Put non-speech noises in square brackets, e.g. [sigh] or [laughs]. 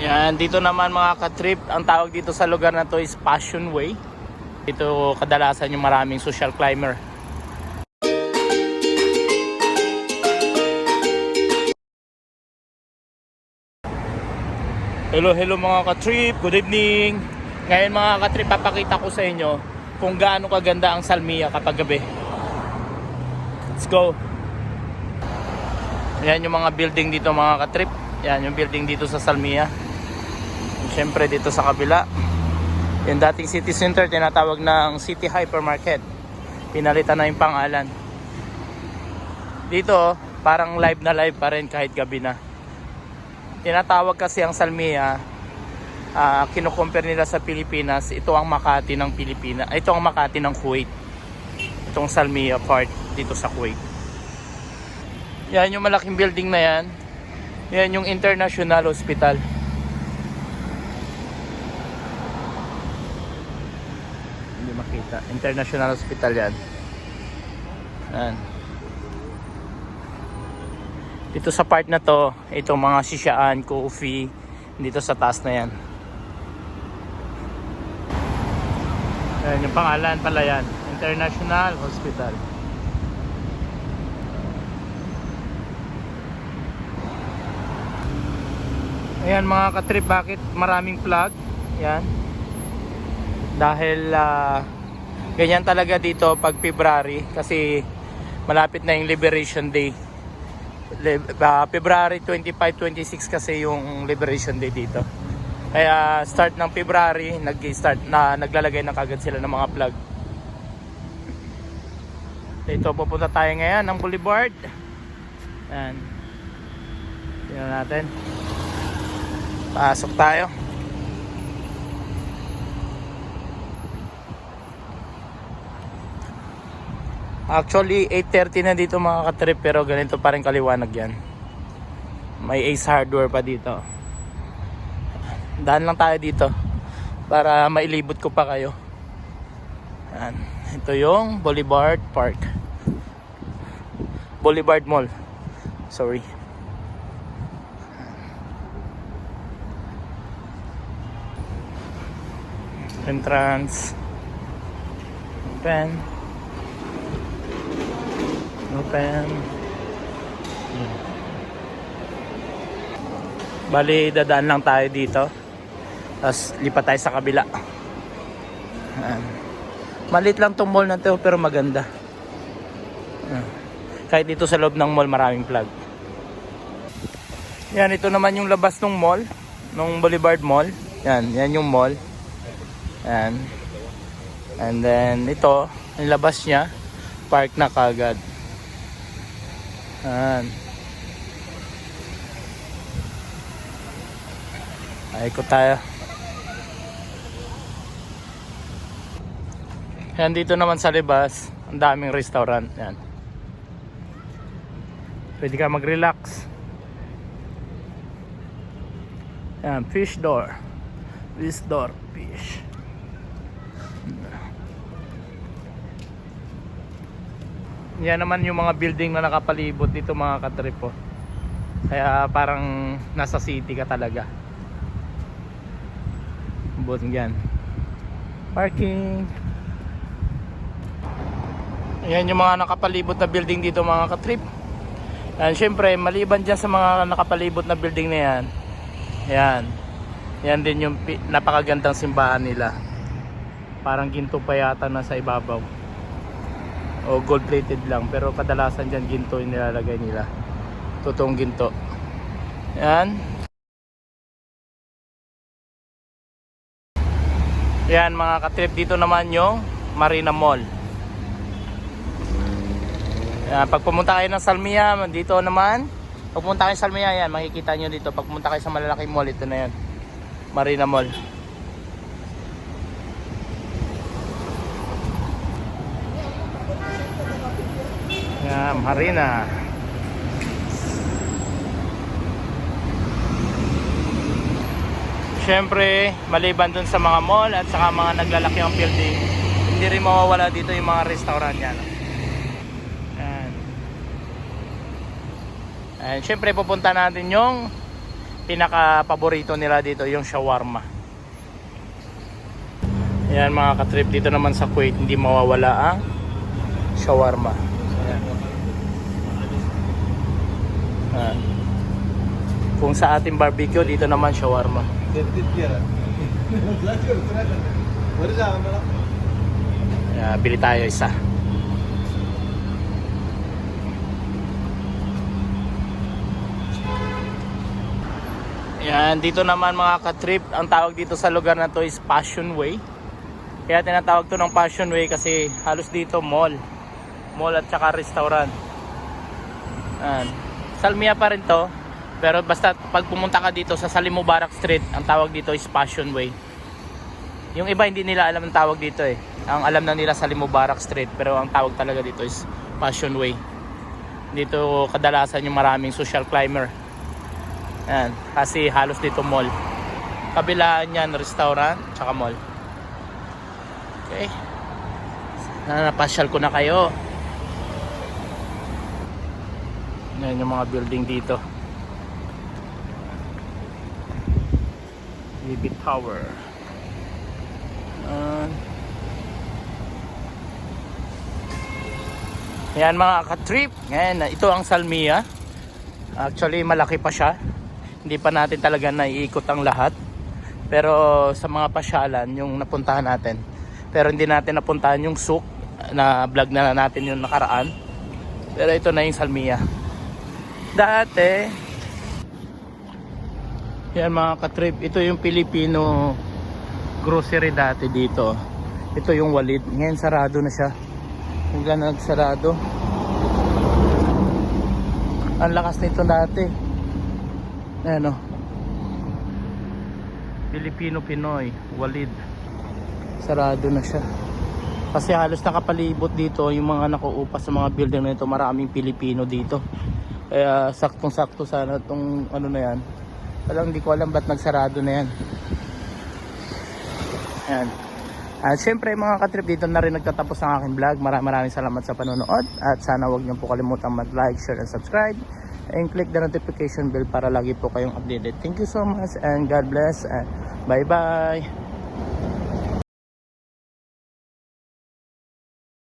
Yan, dito naman mga ka-trip, ang tawag dito sa lugar na to is Passion Way. Dito kadalasan yung maraming social climber. Hello, hello mga ka-trip. Good evening. Ngayon mga ka-trip, papakita ko sa inyo kung gaano kaganda ang Salmia kapag gabi. Let's go. Yan yung mga building dito mga ka-trip. Yan yung building dito sa Salmia. Siyempre dito sa kabila. Yung dating city center tinatawag na ang City Hypermarket. Pinalitan na yung pangalan. Dito parang live na live pa rin kahit gabi na. Tinatawag kasi ang Salmia uh, kinukumpare nila sa Pilipinas ito ang Makati ng Pilipinas ito ang Makati ng Kuwait itong Salmia part dito sa Kuwait yan yung malaking building na yan yan yung International Hospital makita International Hospital yan. Yan. Dito sa part na to itong mga sisiyaan, coffee dito sa taas na yan. Yan yung pangalan pala yan. International Hospital. Ayan mga katrip, bakit maraming plug? Yan. Dahil ah, ganyan talaga dito pag February kasi malapit na yung Liberation Day. Ah, February 25-26 kasi yung Liberation Day dito. Kaya start ng February, nag-start na naglalagay na kagad sila ng mga plug. Dito pupunta tayo ngayon ng Boulevard. Yan. Tingnan natin. Pasok tayo. Actually, 8.30 na dito mga katrip pero ganito pa rin kaliwanag yan. May Ace Hardware pa dito. Daan lang tayo dito para mailibot ko pa kayo. Yan. Ito yung Boulevard Park. Boulevard Mall. Sorry. entrance open open Yan. bali dadaan lang tayo dito tapos lipat tayo sa kabila Yan. malit lang tong mall na to pero maganda Yan. kahit dito sa loob ng mall maraming plug yan ito naman yung labas ng mall ng Boulevard Mall yan yan yung mall Ayan. And then ito, yung labas niya, park na kagad. Ayan. Ay ko tayo. Ayan dito naman sa libas, ang daming restaurant. Ayan. Pwede ka mag-relax. Ayan, fish door. Fish door, fish. Yan naman yung mga building na nakapalibot dito mga katrip po. Kaya parang nasa city ka talaga. Bot yan. Parking. Yan yung mga nakapalibot na building dito mga katrip. And syempre, maliban dyan sa mga nakapalibot na building na yan. Yan. Yan din yung napakagandang simbahan nila. Parang ginto pa yata na sa ibabaw o gold plated lang. Pero kadalasan dyan ginto yung nilalagay nila. Totoong ginto. Yan. Yan mga katrip dito naman yung Marina Mall. Yan, pag pumunta kayo ng Salmia dito naman. Pag pumunta kayo sa Salmia yan makikita nyo dito. Pag pumunta kayo sa malalaking mall ito na yan. Marina Mall Yan, Marina. Siyempre, maliban dun sa mga mall at saka mga naglalaki ang building, hindi rin mawawala dito yung mga restaurant yan. Yan. And syempre pupunta natin yung pinaka paborito nila dito yung shawarma. Ayan mga katrip dito naman sa Kuwait hindi mawawala ang shawarma. Ayan. Ayan. Kung sa ating barbecue dito naman shawarma. Ayan, [laughs] bili tayo isa. Yan, dito naman mga ka-trip, ang tawag dito sa lugar na to is Passion Way. Kaya tinatawag to ng Passion Way kasi halos dito mall. Mall at saka restaurant. Yan. Salmia pa rin to. Pero basta pag pumunta ka dito sa Salim Mubarak Street, ang tawag dito is Passion Way. Yung iba hindi nila alam ang tawag dito eh. Ang alam na nila Salim Mubarak Street, pero ang tawag talaga dito is Passion Way. Dito kadalasan yung maraming social climber. Yan, kasi halos dito mall. Kabilaan yan, restaurant, tsaka mall. Okay. Na napasyal ko na kayo. Yan yung mga building dito. Libit Tower. Yan. Yan mga ka-trip. Yan, ito ang Salmia. Actually, malaki pa siya. Hindi pa natin talaga naiikot ang lahat. Pero sa mga pasyalan, yung napuntahan natin. Pero hindi natin napuntahan yung souk na vlog na natin yung nakaraan. Pero ito na yung Salmia. Dati, yan mga katrip, ito yung Filipino grocery dati dito. Ito yung Walid. Ngayon sarado na siya. Hanggang nagsarado. Ang lakas nito dati. Ayan o. Filipino Pinoy, Walid. Sarado na siya. Kasi halos nakapalibot dito yung mga nakuupa sa mga building na ito. Maraming Pilipino dito. Kaya saktong-sakto sana itong ano na yan. Alam, hindi ko alam ba't nagsarado na yan. Ayan. At syempre mga katrip dito na rin nagtatapos ang aking vlog. Maraming maraming salamat sa panonood. At sana wag niyo po kalimutan mag-like, share, and subscribe. And click the notification bell para lagi po kayong updated. Thank you so much and God bless. And bye bye.